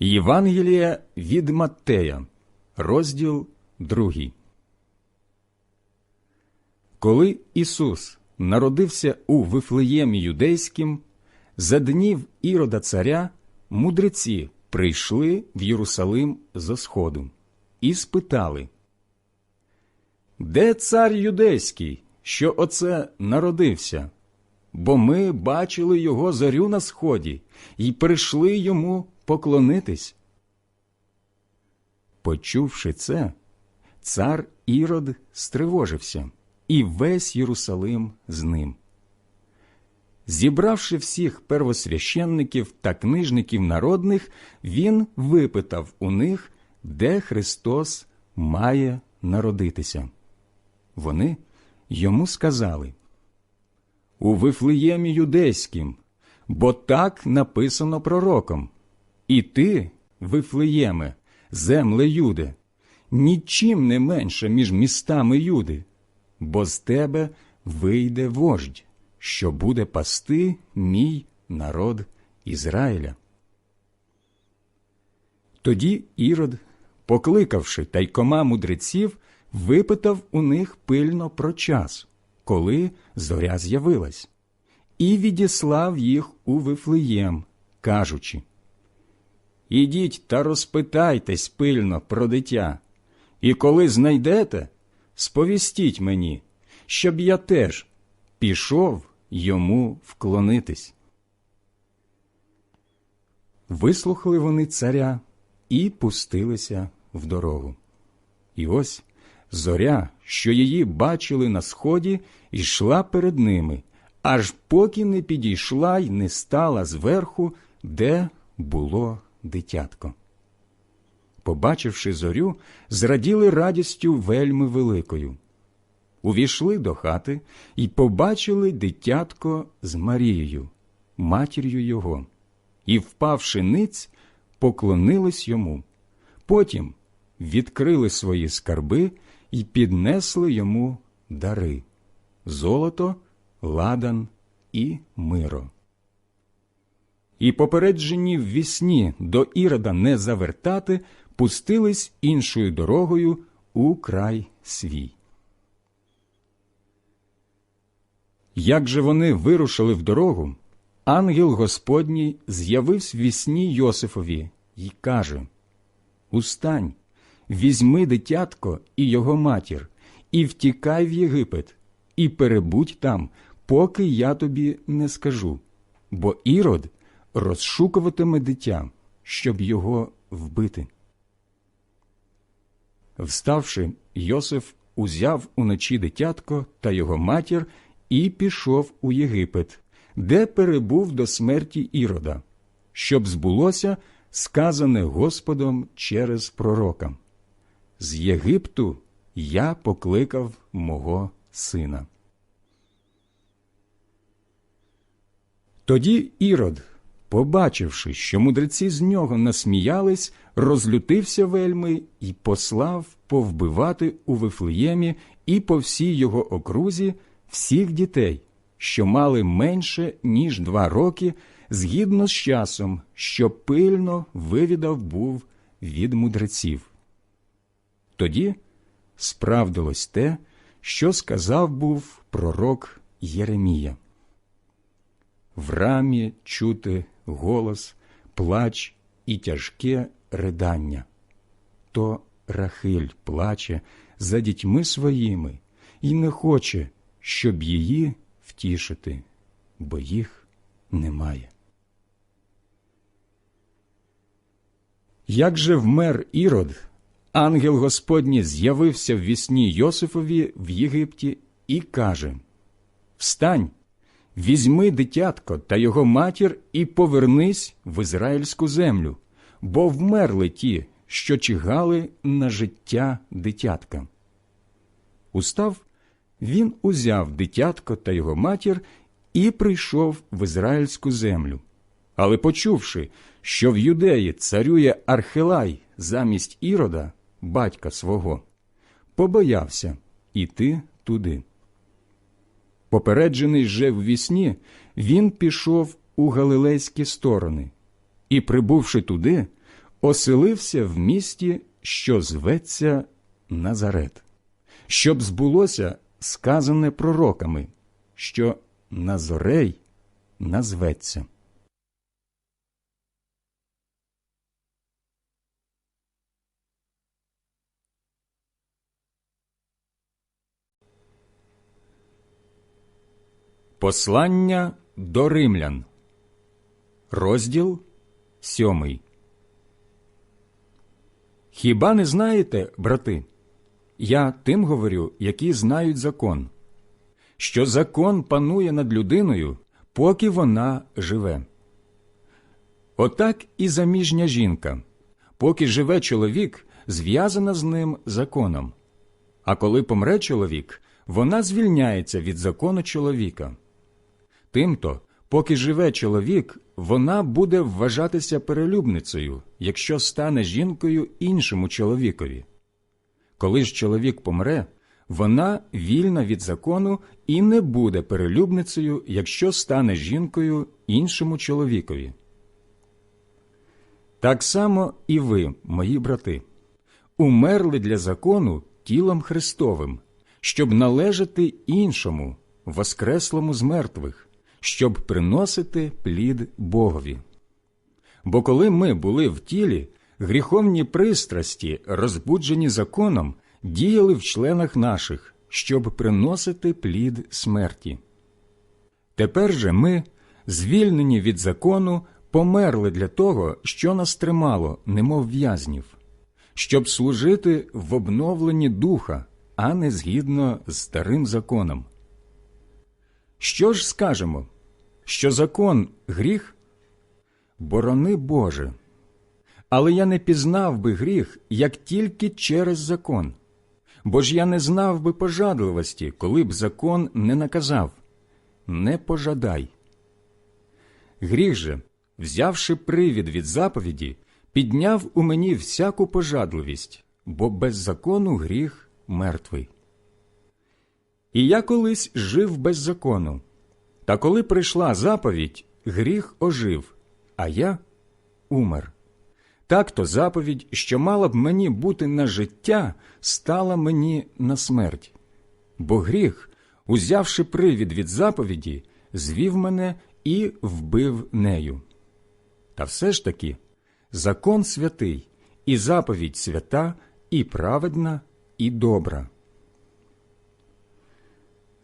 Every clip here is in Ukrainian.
Євангелія від Маттея, розділ 2. Коли Ісус народився у Вифлеємі Юдейським, за днів Ірода царя мудреці прийшли в Єрусалим за сходу і спитали, Де цар юдейський, що оце народився? Бо ми бачили його зорю на сході і прийшли йому поклонитись. Почувши це, цар Ірод стривожився, і весь Єрусалим з ним. Зібравши всіх первосвященників та книжників народних, він випитав у них, де Христос має народитися. Вони йому сказали у Вифлеємі юдейським, бо так написано пророком. І ти, Вифлеєме, земле Юде, нічим не менше між містами Юди, бо з тебе вийде вождь, що буде пасти мій народ Ізраїля. Тоді Ірод, покликавши тайкома мудреців, випитав у них пильно про час, коли зоря з'явилась, і відіслав їх у Вифлеєм, кажучи Ідіть та розпитайтесь пильно про дитя, і коли знайдете, сповістіть мені, щоб я теж пішов йому вклонитись. Вислухали вони царя і пустилися в дорогу. І ось зоря, що її бачили на сході, йшла перед ними, аж поки не підійшла й не стала зверху, де було дитятко. Побачивши зорю, зраділи радістю вельми великою. Увійшли до хати і побачили дитятко з Марією, матір'ю його, і, впавши ниць, поклонились йому. Потім відкрили свої скарби і піднесли йому дари золото, ладан і миро. І попереджені в вісні до Ірода не завертати, пустились іншою дорогою у край свій. Як же вони вирушили в дорогу, ангел Господній з'явився в вісні Йосифові й каже Устань, візьми дитятко і його матір, і втікай в Єгипет, і перебудь там, поки я тобі не скажу, бо Ірод розшукуватиме дитя, щоб його вбити. Вставши, Йосиф узяв уночі дитятко та його матір і пішов у Єгипет, де перебув до смерті Ірода, щоб збулося сказане Господом через пророка. З Єгипту я покликав мого сина. Тоді Ірод, побачивши, що мудреці з нього насміялись, розлютився вельми і послав повбивати у Вифлеємі і по всій його окрузі всіх дітей, що мали менше, ніж два роки, згідно з часом, що пильно вивідав був від мудреців. Тоді справдилось те, що сказав був пророк Єремія. В рамі чути голос, плач і тяжке ридання. То Рахиль плаче за дітьми своїми і не хоче, щоб її втішити, бо їх немає. Як же вмер Ірод, ангел Господній з'явився в вісні Йосифові в Єгипті і каже Встань, візьми дитятко та його матір і повернись в ізраїльську землю, бо вмерли ті, що чигали на життя дитятка. Устав, він узяв дитятко та його матір і прийшов в ізраїльську землю. Але почувши, що в юдеї царює Архилай замість Ірода, батька свого, побоявся іти туди. Попереджений же в вісні, він пішов у галилейські сторони і, прибувши туди, оселився в місті, що зветься Назарет, щоб збулося сказане пророками, що Назорей назветься. Послання до римлян, розділ сьомий. Хіба не знаєте, брати? Я тим говорю, які знають закон, що закон панує над людиною, поки вона живе. Отак і заміжня жінка, поки живе чоловік, зв'язана з ним законом. А коли помре чоловік, вона звільняється від закону чоловіка. Тимто, поки живе чоловік, вона буде вважатися перелюбницею, якщо стане жінкою іншому чоловікові. Коли ж чоловік помре, вона вільна від закону і не буде перелюбницею, якщо стане жінкою іншому чоловікові. Так само і ви, мої брати, умерли для закону тілом Христовим, щоб належати іншому, воскреслому з мертвих щоб приносити плід Богові. Бо коли ми були в тілі, гріховні пристрасті, розбуджені законом, діяли в членах наших, щоб приносити плід смерті. Тепер же ми, звільнені від закону, померли для того, що нас тримало, немов в'язнів, щоб служити в обновленні духа, а не згідно з старим законом. Що ж скажемо? Що закон гріх? Борони Боже. Але я не пізнав би гріх, як тільки через закон. Бо ж я не знав би пожадливості, коли б закон не наказав не пожадай. Гріх же, взявши привід від заповіді, підняв у мені всяку пожадливість, бо без закону гріх мертвий. І я колись жив без закону. Та коли прийшла заповідь, гріх ожив, а я умер. Так то заповідь, що мала б мені бути на життя, стала мені на смерть. Бо гріх, узявши привід від заповіді, звів мене і вбив нею. Та все ж таки закон святий, і заповідь свята, і праведна, і добра.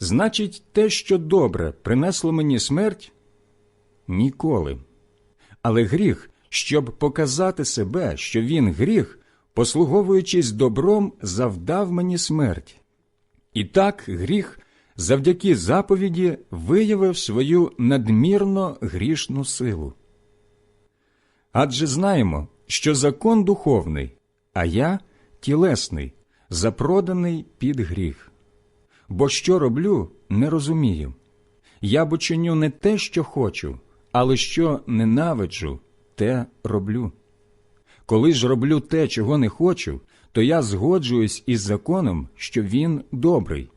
Значить, те, що добре принесло мені смерть? Ніколи. Але гріх, щоб показати себе, що він гріх, послуговуючись добром, завдав мені смерть. І так гріх завдяки заповіді виявив свою надмірно грішну силу. Адже знаємо, що закон духовний, а я тілесний, запроданий під гріх бо що роблю, не розумію. Я бо чиню не те, що хочу, але що ненавиджу, те роблю. Коли ж роблю те, чого не хочу, то я згоджуюсь із законом, що він добрий.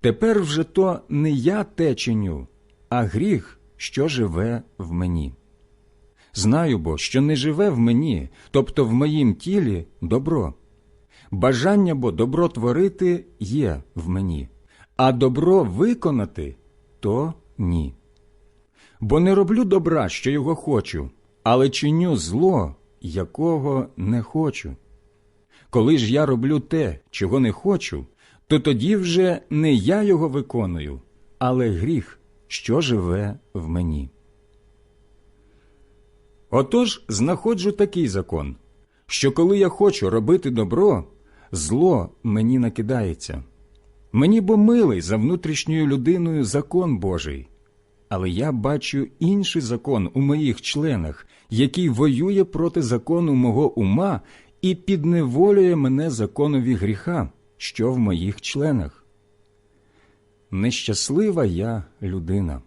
Тепер вже то не я те чиню, а гріх, що живе в мені. Знаю бо, що не живе в мені, тобто в моїм тілі добро. Бажання бо добро творити є в мені, а добро виконати то ні. Бо не роблю добра, що його хочу, але чиню зло, якого не хочу. Коли ж я роблю те, чого не хочу, то тоді вже не я його виконую, але гріх, що живе в мені. Отож знаходжу такий закон, що коли я хочу робити добро, зло мені накидається. Мені бо милий за внутрішньою людиною закон Божий, але я бачу інший закон у моїх членах, який воює проти закону мого ума і підневолює мене законові гріха, що в моїх членах. Нещаслива я людина.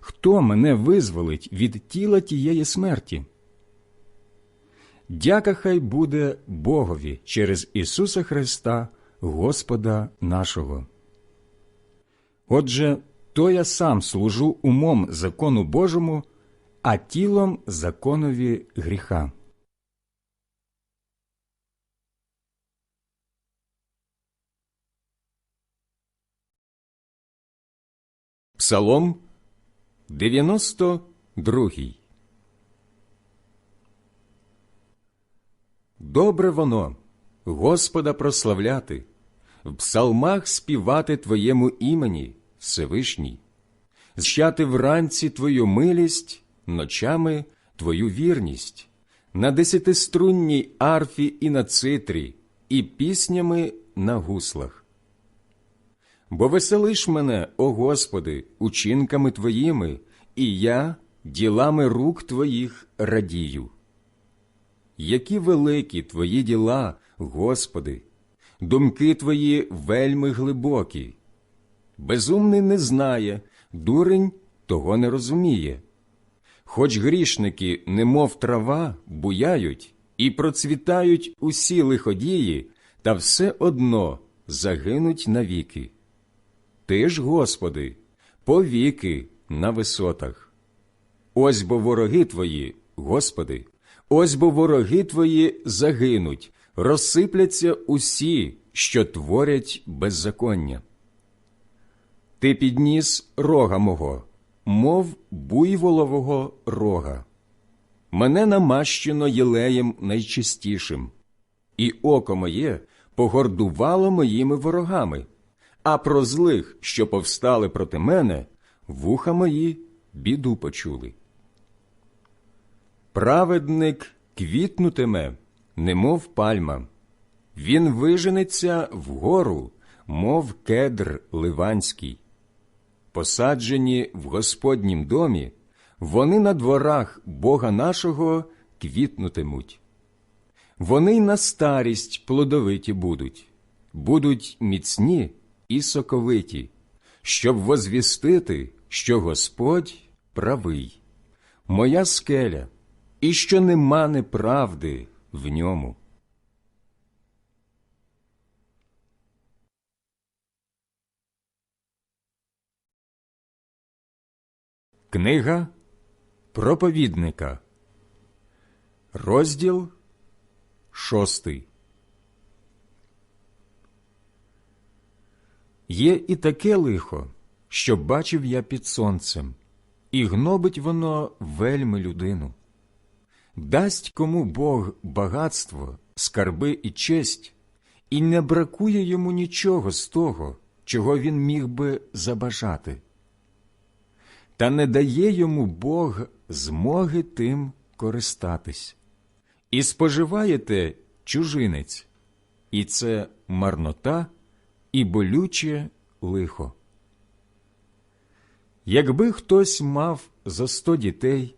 Хто мене визволить від тіла тієї смерті? Дяка хай буде Богові через Ісуса Христа, Господа нашого. Отже, то я сам служу умом закону Божому, а тілом законові гріха. Псалом 92 Добре воно, Господа прославляти, в псалмах співати Твоєму імені, Всевишній, зчати вранці Твою милість, ночами Твою вірність, на десятиструнній арфі і на цитрі, і піснями на гуслах. Бо веселиш мене, о Господи, учинками Твоїми, і я ділами рук Твоїх радію. Які великі Твої діла, Господи, думки Твої вельми глибокі. Безумний не знає, дурень того не розуміє. Хоч грішники, немов трава, буяють і процвітають усі лиходії, та все одно загинуть навіки. Ти ж, Господи, повіки на висотах. Ось бо вороги Твої, Господи, ось бо вороги Твої загинуть, розсипляться усі, що творять беззаконня. Ти підніс рога мого, мов буйволового рога. Мене намащено єлеєм найчистішим, і око моє погордувало моїми ворогами, а про злих, що повстали проти мене, вуха мої біду почули. Праведник квітнутиме, немов пальма, він виженеться вгору, мов кедр ливанський. Посаджені в Господнім домі, вони на дворах Бога нашого квітнутимуть. Вони й на старість плодовиті будуть, будуть міцні і соковиті, щоб возвістити, що Господь правий, моя скеля, і що нема неправди в ньому. Книга проповідника, розділ шостий. Є і таке лихо, що бачив я під сонцем, і гнобить воно вельми людину. Дасть кому Бог багатство, скарби і честь, і не бракує йому нічого з того, чого він міг би забажати. Та не дає йому Бог змоги тим користатись. І споживаєте чужинець, і це марнота і болюче лихо. Якби хтось мав за сто дітей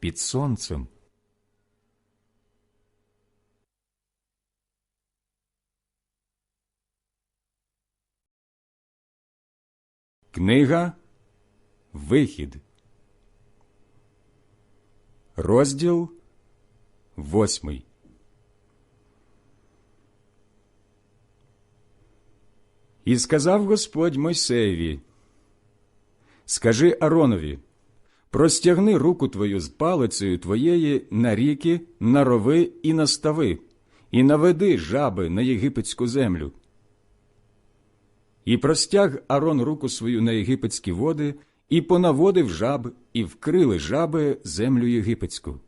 під сонцем. Книга Вихід. Розділ восьмий. І сказав Господь Мойсеєві, Скажи Аронові, простягни руку твою з палицею твоєї на ріки, на рови і на стави, і наведи жаби на єгипетську землю. І простяг Арон руку свою на єгипетські води, і понаводив жаб, і вкрили жаби землю єгипетську.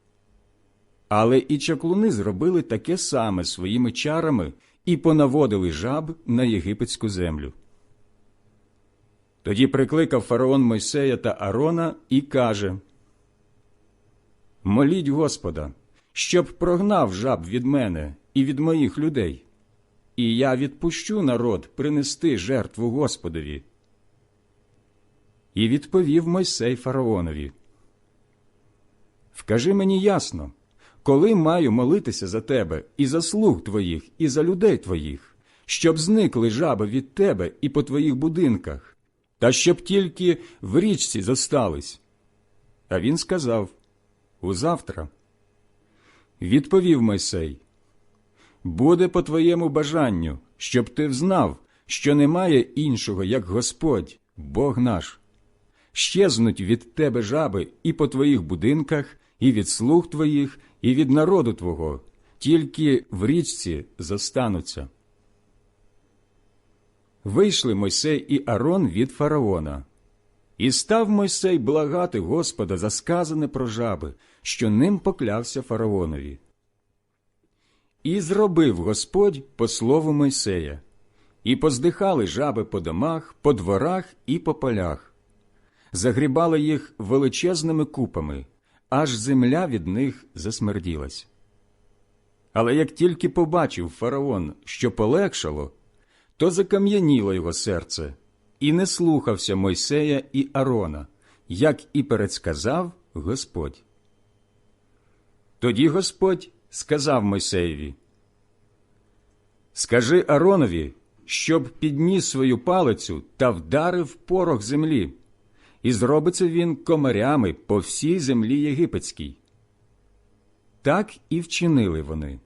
Але і чаклуни зробили таке саме своїми чарами і понаводили жаб на єгипетську землю. Тоді прикликав фараон Мойсея та Арона і каже Моліть Господа, щоб прогнав жаб від мене і від моїх людей, і я відпущу народ принести жертву Господові. І відповів Мойсей фараонові Вкажи мені ясно, коли маю молитися за тебе і за слуг твоїх, і за людей твоїх, щоб зникли жаби від тебе і по твоїх будинках, та щоб тільки в річці зостались. А він сказав Узавтра. Відповів Мойсей Буде по твоєму бажанню, щоб ти взнав, що немає іншого, як Господь, Бог наш. Щезнуть від тебе жаби і по твоїх будинках, і від слуг твоїх, і від народу твого, тільки в річці зостануться. Вийшли Мойсей і Арон від фараона. І став Мойсей благати Господа за сказане про жаби, що ним поклявся фараонові. І зробив Господь по слову Мойсея, і поздихали жаби по домах, по дворах і по полях, загрібали їх величезними купами, аж земля від них засмерділась. Але як тільки побачив фараон, що полегшало, то закам'яніло його серце, і не слухався Мойсея і Арона, як і передсказав Господь. Тоді Господь сказав Мойсеєві, Скажи Аронові, щоб підніс свою палицю та вдарив порох землі, і зробиться він комарями по всій землі єгипетській. Так і вчинили вони.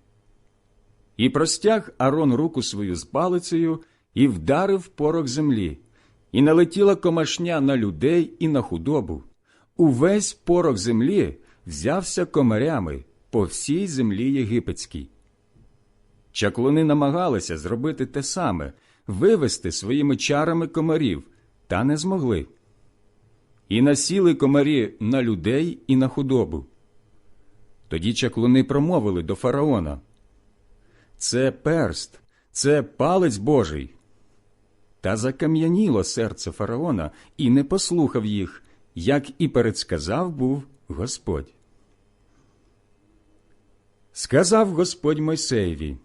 І простяг Арон руку свою з палицею і вдарив порох землі, і налетіла комашня на людей і на худобу. Увесь порох землі взявся комарями по всій землі єгипетській. Чаклуни намагалися зробити те саме вивести своїми чарами комарів, та не змогли. І насіли комарі на людей і на худобу. Тоді чаклуни промовили до фараона Це перст, це палець Божий. Та закам'яніло серце фараона і не послухав їх, як і передсказав був Господь. Сказав Господь Мойсеєві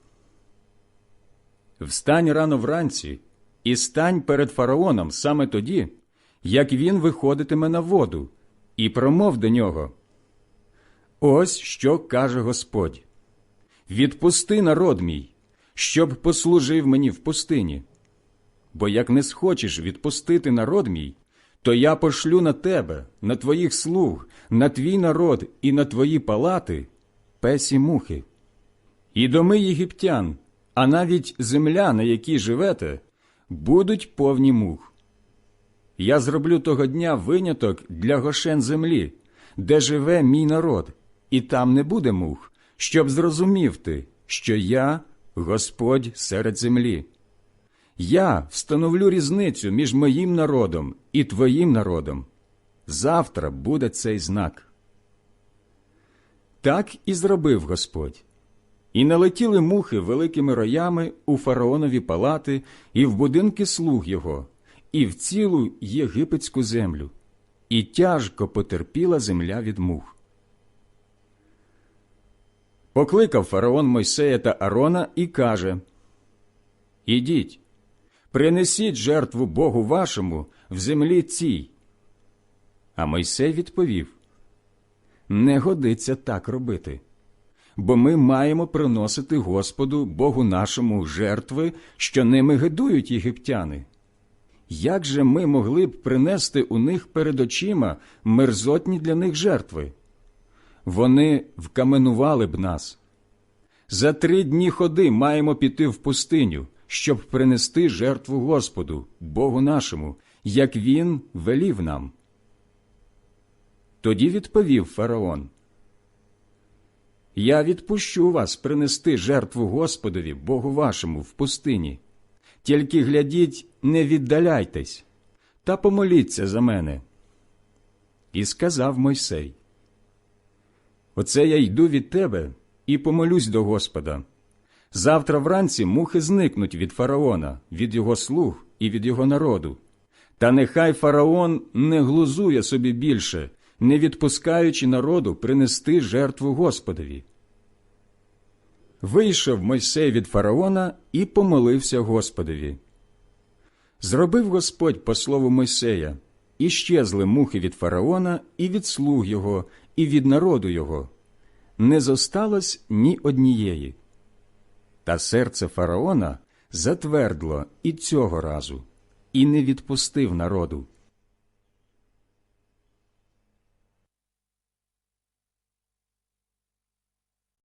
Встань рано вранці і стань перед фараоном саме тоді, як він виходитиме на воду, і промов до нього. Ось що каже Господь Відпусти народ мій, щоб послужив мені в пустині. Бо як не схочеш відпустити народ мій, то я пошлю на тебе, на твоїх слуг, на твій народ і на твої палати песі мухи. І доми єгиптян, а навіть земля, на якій живете, будуть повні мух. Я зроблю того дня виняток для гошен землі, де живе мій народ, і там не буде мух, щоб зрозумів ти, що я Господь серед землі. Я встановлю різницю між моїм народом і твоїм народом. Завтра буде цей знак. Так і зробив Господь. І налетіли мухи великими роями у фараонові палати і в будинки слуг його, і в цілу єгипетську землю, і тяжко потерпіла земля від мух. Покликав фараон Мойсея та Арона і каже Ідіть, принесіть жертву Богу вашому в землі цій. А Мойсей відповів не годиться так робити. Бо ми маємо приносити Господу Богу нашому жертви, що ними гидують єгиптяни. Як же ми могли б принести у них перед очима мерзотні для них жертви? Вони вкаменували б нас. За три дні ходи маємо піти в пустиню, щоб принести жертву Господу, Богу нашому, як Він велів нам. Тоді відповів фараон. Я відпущу вас принести жертву Господові, Богу вашому, в пустині. Тільки глядіть, не віддаляйтесь, та помоліться за мене. І сказав Мойсей: Оце я йду від тебе і помолюсь до Господа. Завтра вранці мухи зникнуть від фараона, від його слуг і від його народу. Та нехай фараон не глузує собі більше, не відпускаючи народу принести жертву Господові. Вийшов Мойсей від фараона і помолився Господові. Зробив Господь по слову Мойсея, і щезли мухи від фараона, і від слуг його, і від народу його. Не зосталось ні однієї. Та серце фараона затвердло і цього разу, і не відпустив народу.